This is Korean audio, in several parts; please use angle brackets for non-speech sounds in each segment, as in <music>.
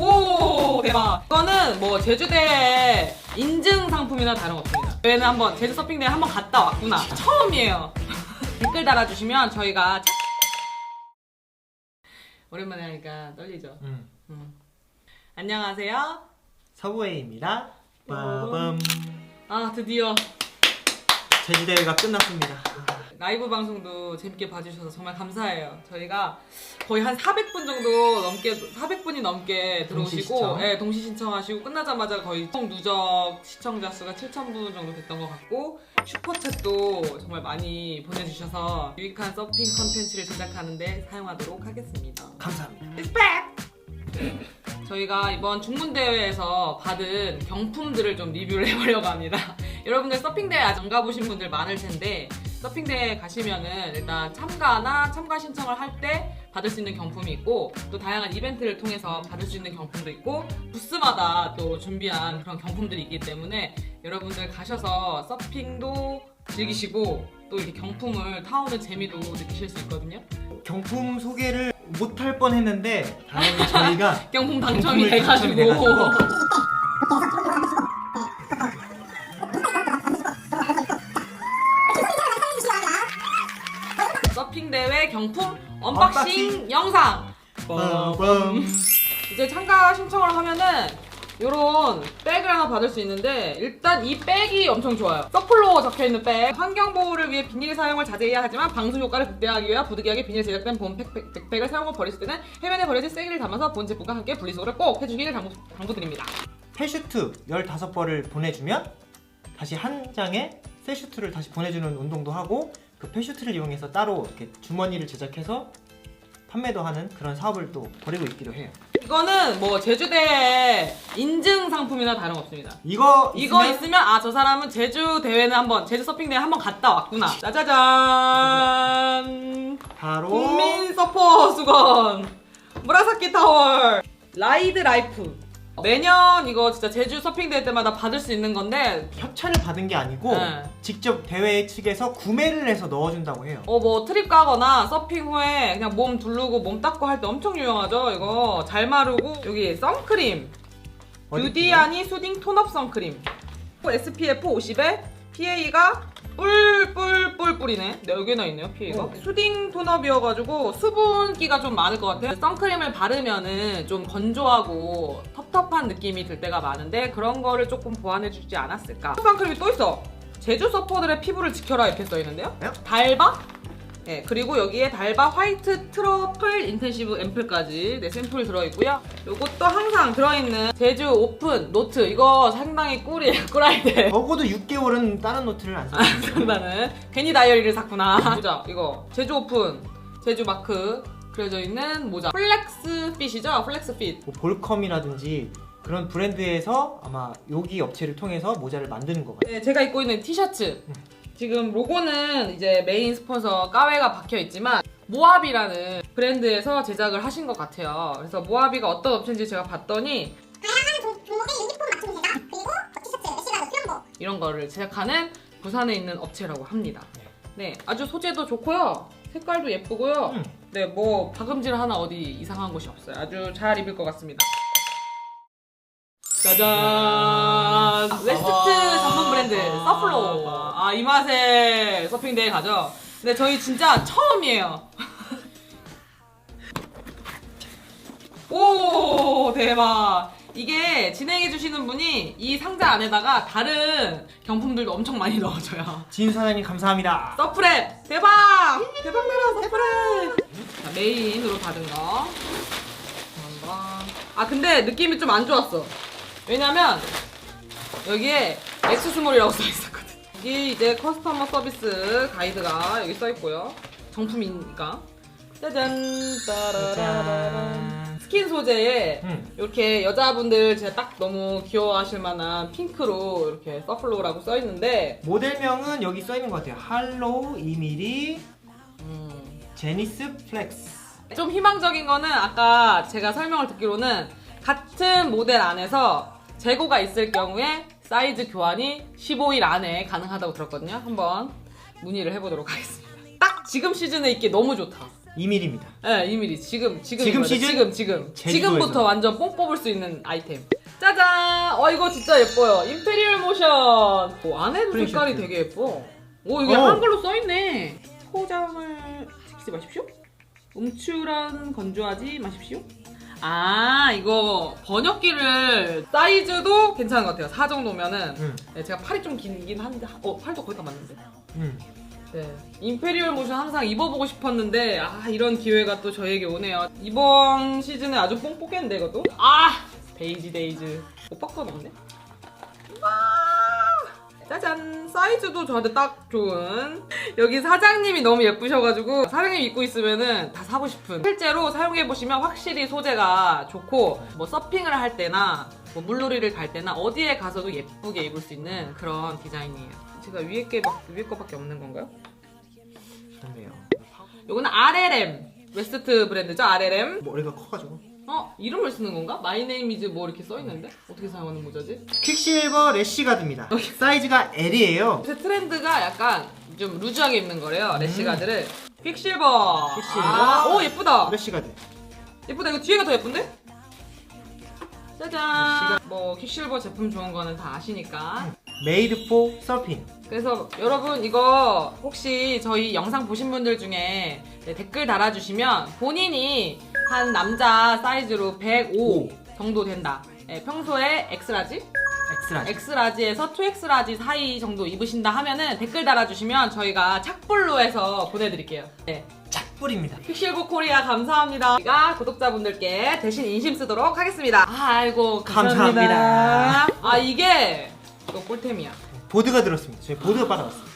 오 대박. 이거는 뭐 제주대 인증 상품이나 다름없습니다. 저희는 한번 제주 서핑대회 한번 갔다 왔구나. 처음이에요. <laughs> 댓글 달아주시면 저희가 차- 오랜만에 하니까 떨리죠. 음. 음. 안녕하세요. 서브웨이입니다. 빠밤. 아 드디어 제주대회가 끝났습니다. 라이브 방송도 재밌게 봐주셔서 정말 감사해요. 저희가 거의 한 400분 정도 넘게 400분이 넘게 들어오시고 동시 시청. 예, 동시 신청하시고 끝나자마자 거의 총 누적 시청자 수가 7,000분 정도 됐던 것 같고 슈퍼챗도 정말 많이 보내주셔서 유익한 서핑 컨텐츠를 제작하는데 사용하도록 하겠습니다. 감사합니다. 저희가 이번 중문대회에서 받은 경품들을 좀 리뷰를 <laughs> 해보려고 합니다. 여러분들 서핑대회 아직 안 가보신 분들 많을 텐데, 서핑대회 가시면은 일단 참가나 참가 신청을 할 때 받을 수 있는 경품이 있고, 또 다양한 이벤트를 통해서 받을 수 있는 경품도 있고, 부스마다 또 준비한 그런 경품들이 있기 때문에 여러분들 가셔서 서핑도 즐기시고, 또 이렇게 경품을 타오는 재미도 느끼실 수 있거든요. 경품 소개를 못할 뻔 했는데 다행히 저희가 <laughs> 경품 당첨이 경품을 돼가지고. 돼가지고. 서핑 대회 경품 언박싱, 언박싱. 영상. 빠밤. 이제 참가 신청을 하면은 요런 백을 하나 받을 수 있는데 일단 이 백이 엄청 좋아요. 서플로 적혀 있는 백. 환경 보호를 위해 비닐 사용을 자제해야 하지만 방수 효과를 극대화하기 위해 부득이하게 비닐 제작된 본 백, 백, 백팩을 사용하고 버렸을 때는 해변에 버려진 쓰레기를 담아서 본 제품과 함께 분리수거를 꼭 해주기를 당부, 당부드립니다. 패슈트 15벌을 보내주면 다시 한 장에 새 슈트를 다시 보내주는 운동도 하고 그 패슈트를 이용해서 따로 이렇게 주머니를 제작해서 판매도 하는 그런 사업을 또 벌이고 있기도 해요. 이거는 뭐 제주대 인증 상품이나 다름없습니다. 이거 이거 있으면 있으면 아 저 사람은 제주 대회는 한번 제주 서핑 대회 한번 갔다 왔구나. 짜자잔. 바로 국민 서퍼 수건 무라사키 타월 라이드 라이프. 매년 이거 진짜 제주 서핑 대회 때마다 받을 수 있는 건데 협찬을 받은 게 아니고 네. 직접 대회 측에서 구매를 해서 넣어준다고 해요. 어 뭐 트립 가거나 서핑 후에 그냥 몸 두르고 몸 닦고 할 때 엄청 유용하죠. 이거 잘 마르고 여기 선크림 어디 뷰디아니 수딩 톤업 선크림 SPF 50에 PA가 뿔뿔뿔 뿌리네. 네, 여기나 있네요 PA가. 어. 수딩 톤업이어가지고 수분기가 좀 많을 것 같아요. 선크림을 바르면은 좀 건조하고 텁텁한 느낌이 들 때가 많은데 그런 거를 조금 보완해주지 않았을까. 선크림이 또 있어. 제주 서퍼들의 피부를 지켜라 이렇게 써있는데요. 네? 달바 네, 그리고 여기에 달바 화이트 트러플 인텐시브 앰플까지 네, 샘플이 들어있고요. 요것도 항상 들어있는 제주 오픈 노트 이거 상당히 꿀이에요. <laughs> 꿀아이들. 적어도 6개월은 다른 노트를 안 써요. 나는 괜히 다이어리를 샀구나. <laughs> 모자 이거 제주 오픈 제주 마크 그려져 있는 모자. 플렉스 핏이죠? 플렉스 핏. 뭐 볼컴이라든지 그런 브랜드에서 아마 여기 업체를 통해서 모자를 만드는 것 같아요. 네, 제가 입고 있는 티셔츠. 지금 로고는 이제 메인 스폰서 까웨가 박혀 있지만 모아비라는 브랜드에서 제작을 하신 것 같아요. 그래서 모아비가 어떤 업체인지 제가 봤더니 다양한 종- 종목의 유니폼 맞춤 제작 그리고 티셔츠, 시가드, 수영복 이런 거를 제작하는 부산에 있는 업체라고 합니다. 네, 아주 소재도 좋고요. 색깔도 예쁘고요. 음. 네, 뭐 박음질 하나 어디 이상한 곳이 없어요. 아주 잘 입을 것 같습니다. 짜잔! 웨스트 전문 브랜드 서플로. 아, 이 맛에 서핑 대회 가죠. 근데 저희 진짜 처음이에요. <laughs> 오, 대박. 이게 진행해주시는 분이 이 상자 안에다가 다른 경품들도 엄청 많이 넣어줘요. 지인 사장님 감사합니다. 서프랩 대박 대박 나라 서프랩 자, 메인으로 받은 거 한 번 아 근데 느낌이 좀 안 좋았어 왜냐면 여기에 엑스스몰이라고 <laughs> 써 있었거든 여기 이제 커스터머 서비스 가이드가 여기 써 있고요 정품이니까 짜잔 짠. 스킨 소재에 음. 이렇게 여자분들 진짜 딱 너무 귀여워하실 만한 핑크로 이렇게 서플로우라고 써 있는데 모델명은 여기 써 있는 것 같아요. 할로우 2mm 음, 제니스 플렉스. 좀 희망적인 거는 아까 제가 설명을 듣기로는 같은 모델 안에서 재고가 있을 경우에 사이즈 교환이 15일 안에 가능하다고 들었거든요. 한번 문의를 해보도록 하겠습니다. 딱 지금 시즌에 입기 너무 좋다. 2mm입니다. 네, 2mm. 지금, 지금. 지금. 시즌? 지금, 지금. 제주도에서. 지금부터 완전 뽕 뽑을 수 있는 아이템. 짜잔! 어, 이거 진짜 예뻐요. 임페리얼 모션. 오, 안에도 색깔이. 되게 예뻐. 오, 이게 어. 한글로 써있네. 포장을 지키지 마십시오. 음출한 건조하지 마십시오. 아, 이거 번역기를 사이즈도 괜찮은 것 같아요. 4 정도면은. 음, 네, 제가 팔이 좀 길긴 한데, 어, 팔도 거의 다 맞는데. 음. 네. 임페리얼 모션 항상 입어보고 싶었는데 아 이런 기회가 또 저에게 오네요. 이번 시즌에 아주 뽕 뽑겠는데 이것도? 아 데이지 데이즈 오빠 거 없네? 와 짜잔 사이즈도 저한테 딱 좋은 여기 사장님이 너무 예쁘셔가지고 사장님 입고 있으면은 다 사고 싶은 실제로 사용해보시면 확실히 소재가 좋고 뭐 서핑을 할 때나 뭐 물놀이를 갈 때나 어디에 가서도 예쁘게 입을 수 있는 그런 디자인이에요 제가 위에 게 막- 위에 거밖에 없는 건가요? 그렇네요. 요거는 RLM 웨스트 브랜드죠 RLM 머리가 커가지고. 어 이름을 쓰는 건가? 마이 네임 이즈 뭐 이렇게 써있는데 어떻게 사용하는 모자지? 퀵실버 래쉬 가드입니다. 사이즈가 L이에요. 요새 트렌드가 약간 좀 루즈하게 입는 거래요 래쉬 가드를 퀵실버 음. 퀵실버. 아, 오 예쁘다 래쉬 가드. 예쁘다 이거 뒤에가 더 예쁜데? 짜잔 뭐 퀵실버 제품 좋은 거는 다 아시니까 메이드 포 서핑. 그래서 여러분 이거 혹시 저희 영상 보신 분들 중에 네, 댓글 달아주시면 본인이 한 남자 사이즈로 105 정도 된다. 네, 평소에 엑스라지? 엑스라지. 엑스라지에서 2엑스라지 사이 정도 입으신다 하면은 댓글 달아주시면 저희가 착불로 해서 보내드릴게요. 네. 착불입니다. 픽실보 코리아 감사합니다. 제가 구독자분들께 대신 인심 쓰도록 하겠습니다. 아이고 감사합니다. 감사합니다. 아 이게 이거 꿀템이야. 보드가 들었습니다. 저희 보드가 빠져갔어요.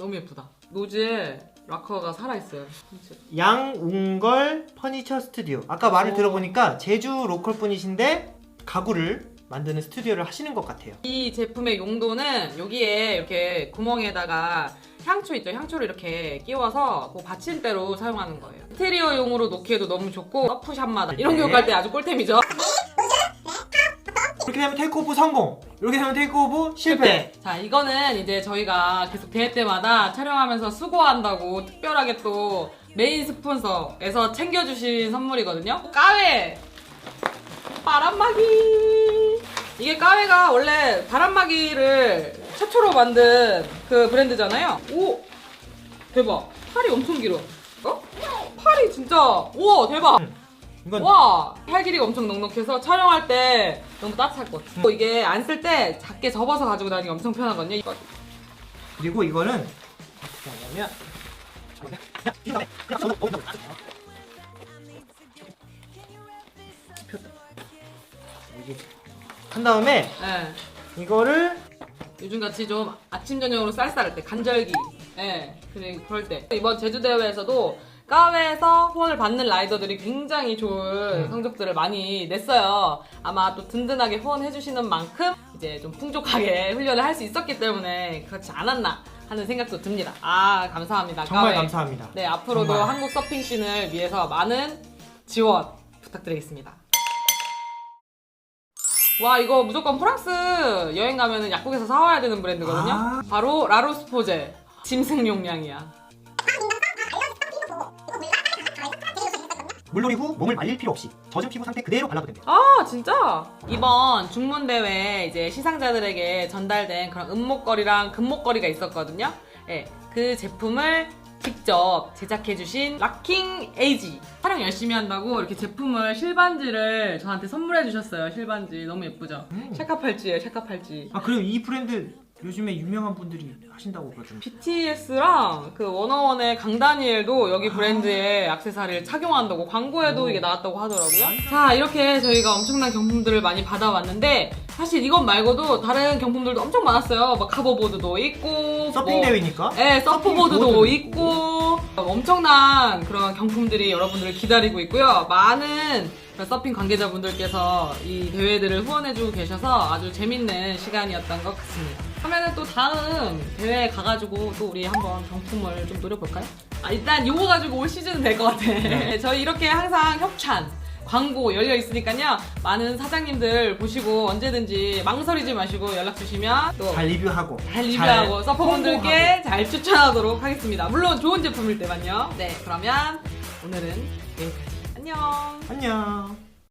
너무 예쁘다. 노즈에 락커가 살아있어요. 진짜. 양웅걸 퍼니처 스튜디오. 아까 말을 오. 들어보니까 제주 로컬 분이신데 가구를 만드는 스튜디오를 하시는 것 같아요. 이 제품의 용도는 여기에 이렇게 구멍에다가 향초 있죠? 향초를 이렇게 끼워서 그 받침대로 사용하는 거예요. 인테리어용으로 놓기에도 너무 좋고 서프샵마다 이런 네. 교육 할 때 아주 꿀템이죠. 이렇게 되면 테이크오프 성공. 이렇게 되면 테이크오프 실패. 자, 이거는 이제 저희가 계속 대회 때마다 촬영하면서 수고한다고 특별하게 또 메인 스폰서에서 챙겨주신 선물이거든요. 까웨! 바람막이! 이게 까웨가 원래 바람막이를 최초로 만든 그 브랜드잖아요. 오! 대박. 팔이 엄청 길어. 어? 팔이 진짜, 우와, 대박! 이건 와! 팔 길이가 엄청 넉넉해서 촬영할 때 너무 따뜻할 것 같아. 이게 안 쓸 때 작게 접어서 가지고 다니기 엄청 편하거든요. 이거 그리고 이거는 어떻게 하냐면 이게 한 다음에 예. 이거를 요즘같이 좀 아침 저녁으로 쌀쌀할 때 간절기 예 그리고 그럴 때 이번 제주 대회에서도 까웨에서 후원을 받는 라이더들이 굉장히 좋은 음. 성적들을 많이 냈어요 아마 또 든든하게 후원해주시는 만큼 이제 좀 풍족하게 <laughs> 훈련을 할 수 있었기 때문에 그렇지 않았나 하는 생각도 듭니다 아 감사합니다 정말 까웨. 감사합니다. 네 앞으로도 정말. 한국 서핑 씬을 위해서 많은 지원 부탁드리겠습니다 와 이거 무조건 프랑스 여행 가면은 약국에서 사와야 되는 브랜드거든요. 아. 바로 라로스포제 짐승 용량이야. 물놀이 후 몸을 말릴 필요 없이 젖은 피부 상태 그대로 발라도 됩니다. 아 진짜 이번 중문 대회 이제 시상자들에게 전달된 그런 은목걸이랑 금목걸이가 있었거든요. 예, 그 제품을 직접 제작해주신 락킹 에이지 촬영 열심히 한다고 이렇게 제품을 실반지를 저한테 선물해 주셨어요. 실반지 너무 예쁘죠? 음. 샤카 팔찌예요. 샤카 팔찌. 아 그리고 이 브랜드 요즘에 유명한 분들이 하신다고 그러던데. BTS랑 그 워너원의 강다니엘도 여기 브랜드의 액세서리를 착용한다고 광고에도 오. 이게 나왔다고 하더라고요. 자, 이렇게 저희가 엄청난 경품들을 많이 받아왔는데 사실 이것 말고도 다른 경품들도 엄청 많았어요. 막 카버보드도 있고 서핑 뭐 대회니까. 네, 서프보드도 있고 엄청난 그런 경품들이 여러분들을 기다리고 있고요. 많은 서핑 관계자분들께서 이 대회들을 후원해주고 계셔서 아주 재밌는 시간이었던 것 같습니다. 그러면은 또 다음 대회 가가지고 또 우리 한번 경품을 좀 노려볼까요? 아, 일단 요거 가지고 올 시즌은 될 것 같아. 네. <laughs> 저희 이렇게 항상 협찬 광고 열려 있으니까요. 많은 사장님들 보시고 언제든지 망설이지 마시고 연락 주시면 또 잘 리뷰하고 잘 리뷰하고 잘 서퍼분들께. 잘 추천하도록 하겠습니다. 물론 좋은 제품일 때만요. 네, 그러면 오늘은 여기까지. 안녕. 안녕.